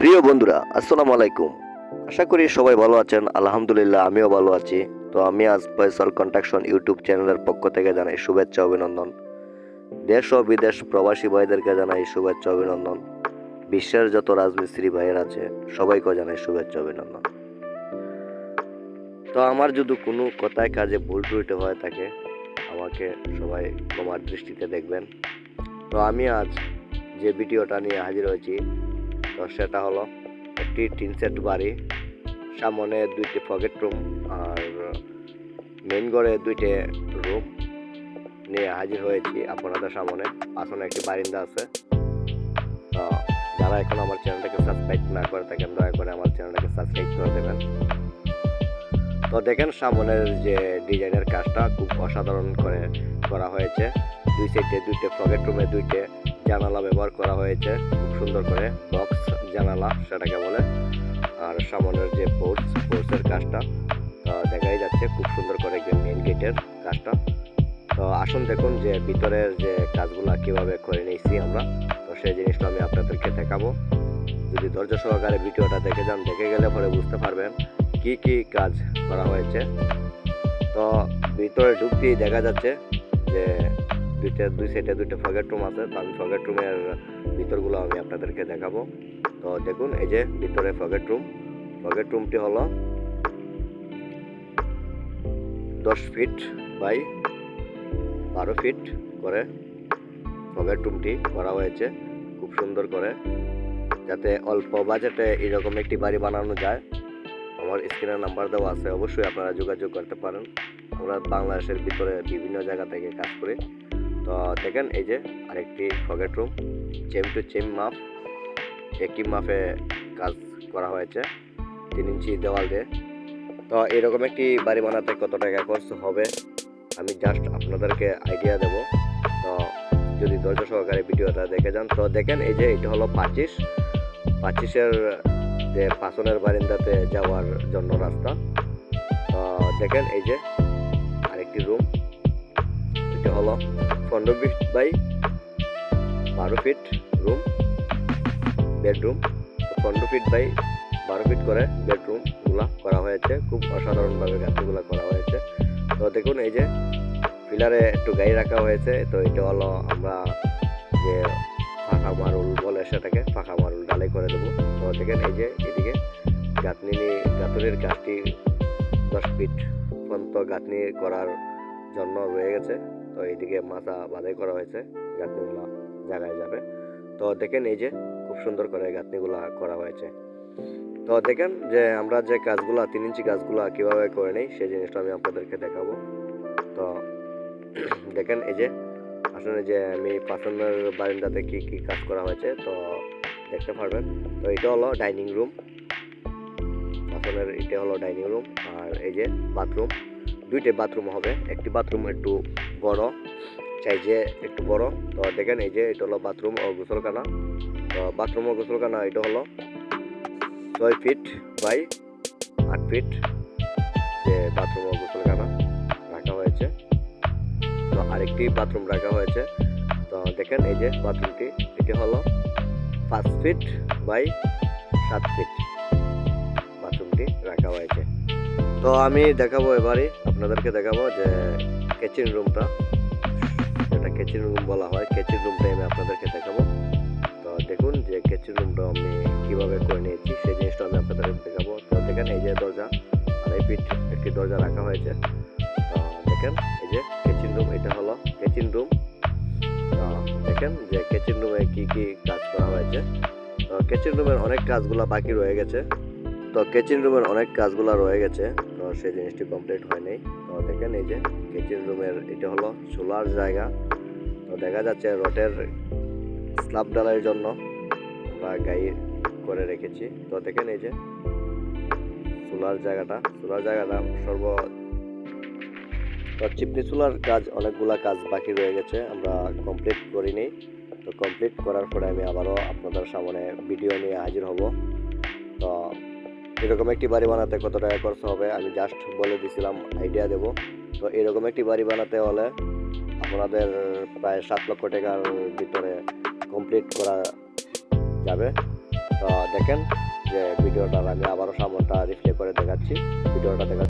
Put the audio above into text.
প্রিয় বন্ধুরা, আসসালামু আলাইকুম। আশা করি সবাই ভালো আছেন। আলহামদুলিল্লাহ, আমিও ভালো আছি। তো আমি আজ ফয়সাল কন্ট্রাকশন ইউটিউব চ্যানেলের পক্ষ থেকে জানাই শুভেচ্ছা, অভিনন্দন। দেশ ও বিদেশ প্রবাসী ভাইদেরকে জানাই শুভেচ্ছা, অভিনন্দন। বিশ্বের যত রাজমিস্ত্রি ভাইয়ের আছে সবাইকে জানাই শুভেচ্ছা, অভিনন্দন। তো আমার যদি কোনো কথায়, কাজে ভুল ত্রুটি হয়ে থাকে, আমাকে সবাই তোমার দৃষ্টিতে দেখবেন। তো আমি আজ যে ভিডিওটা নিয়ে হাজির হয়েছি তো সেটা হলো একটি টিন সেট বাড়ি। সামনে দুইটি পকেট রুম আর মেন ঘরে দুইটি রুম নিয়ে হাজির হয়েছি আপনাদের সামনে। পাশনে একটি বারিন্দা আছে। তো যারা এখন আমার চ্যানেলটাকে সাবস্ক্রাইব না করে থাকেন, দয়া করে আমার চ্যানেলটাকে সাবস্ক্রাইব করে দেবেন। তো দেখেন সামনের যে ডিজাইনের কাজটা খুব অসাধারণ করে করা হয়েছে। দুই সাইডে দুইটা পকেট রুমে দুইটে জানালা ব্যবহার করা হয়েছে। সুন্দর করে বক্স জানালা সেটাকে বলে। আর সামনের যে পোর্টস পোর্টসের কাজটা দেখাই যাচ্ছে খুব সুন্দর করে মেন গেটের কাজটা। তো আসুন দেখুন যে ভিতরের যে কাজগুলো কীভাবে করে নিয়েছি আমরা। তো সেই জিনিসটা আমি আপনাদেরকে দেখাবো। যদি ধৈর্য সহকারে ভিডিওটা দেখে যান, দেখে গেলে পরে বুঝতে পারবেন কি কি কাজ করা হয়েছে। তো ভিতরে ঢুকতেই দেখা যাচ্ছে যে দুইটা, দুই সাইডে দুইটা ফগেট রুম আছে। তো আমি ফগেট রুমের ভিতরগুলো আমি আপনাদেরকে দেখাবো। তো দেখুন, এই যে ভিতরে ফগেট রুম ফগেট রুমটি হলো দশ ফিট বাই বারো ফিট করে ফগেট রুমটি করা হয়েছে। খুব সুন্দর করে। যাতে অল্প বাজেটে এরকম একটি বাড়ি বানানো যায়। আমার স্ক্রিনের নাম্বার দেওয়া আছে, অবশ্যই আপনারা যোগাযোগ করতে পারেন। আমরা বাংলাদেশের ভিতরে বিভিন্ন জায়গা থেকে কাজ করি। তো দেখেন, এই যে আরেকটি ফগেট রুম চেম টু চেম মাপ একই মাপে কাজ করা হয়েছে, তিন ইঞ্চি দেওয়াল দিয়ে। তো এরকম একটি বাড়ি বানাতে কত টাকা খরচ হবে, আমি জাস্ট আপনাদেরকে আইডিয়া দেব। তো যদি ধৈর্য সহকারে ভিডিওটা দেখে যান, তো দেখেন, এই যে এটা হলো পাঁচিশ। পাঁচিশের, যে পাছনের বারিন্দাতে যাওয়ার জন্য রাস্তা। তো দেখেন, এই যে আরেকটি রুম এটা হলো পনেরো ফিট বাই বারো ফিট রুম বেডরুম পনেরো ফিট বাই বারো ফিট করে বেডরুমগুলো করা হয়েছে। খুব অসাধারণভাবে গাছগুলো করা হয়েছে। তো দেখুন, এই যে পিলারে একটু গাড়ি রাখা হয়েছে, তো এটা হলো আমরা যে ফাঁকা মারুল বলে সেটাকে, ফাঁকা মারুল ডালাই করে দেবো। তো দেখেন, এই যে এদিকে গাঁথনি গাঁথনির কাজটি দশ ফিট পর্যন্ত গাঁথনি করার জন্য রয়ে গেছে। তো এইদিকে মাথা বাধাই করা হয়েছে, গাঁথনিগুলো জায়গায় যাবে। তো দেখেন এই যে খুব সুন্দর করে গাঁথনিগুলো করা হয়েছে। তো দেখেন যে আমরা যে কাজগুলো তিন ইঞ্চি কাজগুলো কীভাবে করে নিই, সেই জিনিসটা আমি আপনাদেরকে দেখাবো। তো দেখেন এই যে, আসলে যে আমি পাঁচনের বারিন্দাতে কী কী কাজ করা হয়েছে, তো দেখতে পারবেন। তো এটা হলো ডাইনিং রুম। পাঁচনের এটা হলো ডাইনিং রুম। আর এই যে বাথরুম। দুইটা বাথরুম হবে। একটি বাথরুম একটু বড় চাই যে একটু বড়। তো দেখেন এই যে এটা হলো বাথরুম ও গোসলখানা। তো বাথরুম ও গোসলখানা এটা হলো ছয় ফিট বাই আট ফিট যে বাথরুম ও গোসলখানা রাখা হয়েছে। তো আরেকটি বাথরুম রাখা হয়েছে। তো দেখেন এই যে বাথরুমটি, এটি হলো পাঁচ ফিট বাই সাত ফিট বাথরুমটি রাখা হয়েছে। তো আমি দেখাবো এবারে, আপনাদেরকে দেখাবো যে কিচেন রুমটা এটা কিচেন রুম বলা হয়। কিচেন রুমটাই আমি আপনাদেরকে দেখাবো। তো দেখুন যে কিচেন রুমটা আমি কীভাবে করে নিয়েছি, সেই জিনিসটা আমি আপনাদেরকে দেখাবো। তো দেখেন এই যে দরজা আড়াই ফিট একটি দরজা রাখা হয়েছে। তো দেখেন এই যে কিচেন রুম এটা হলো কিচেন রুম দেখেন যে কিচেন রুমে কি কি কাজ করা হয়েছে। তো কিচেন রুমের অনেক কাজগুলো বাকি রয়ে গেছে। তো কিচেন রুমের অনেক কাজগুলো রয়ে গেছে। তো সেই জিনিসটি কমপ্লিট হয়নি। তো দেখেন এই যে কিচেন রুমের, এটা হলো সোলার জায়গা। তো দেখা যাচ্ছে রটের স্ল্যাব ডালাইয়ের জন্য আমরা গাই করে রেখেছি। তো দেখেন এই যে সোলার জায়গাটা সোলার জায়গাটা সর্ব তো চিপনি চুলার কাজ, অনেকগুলা কাজ বাকি রয়ে গেছে, আমরা কমপ্লিট করিনি। তো কমপ্লিট করার পরে আমি আবারও আপনাদের সামনে ভিডিও নিয়ে হাজির হব। তো এরকম একটি বাড়ি বানাতে কত টাকা খরচ হবে, আমি জাস্ট বলে দিছিলাম আইডিয়া দেব। তো এরকম একটি বাড়ি বানাতে হলে আপনাদের প্রায় সাত লক্ষ টাকার ভিতরে কমপ্লিট করা যাবে। তো দেখেন যে ভিডিওটা আমি আবারও সামনটা রিপ্লে করে দেখাচ্ছি। ভিডিওটা দেখা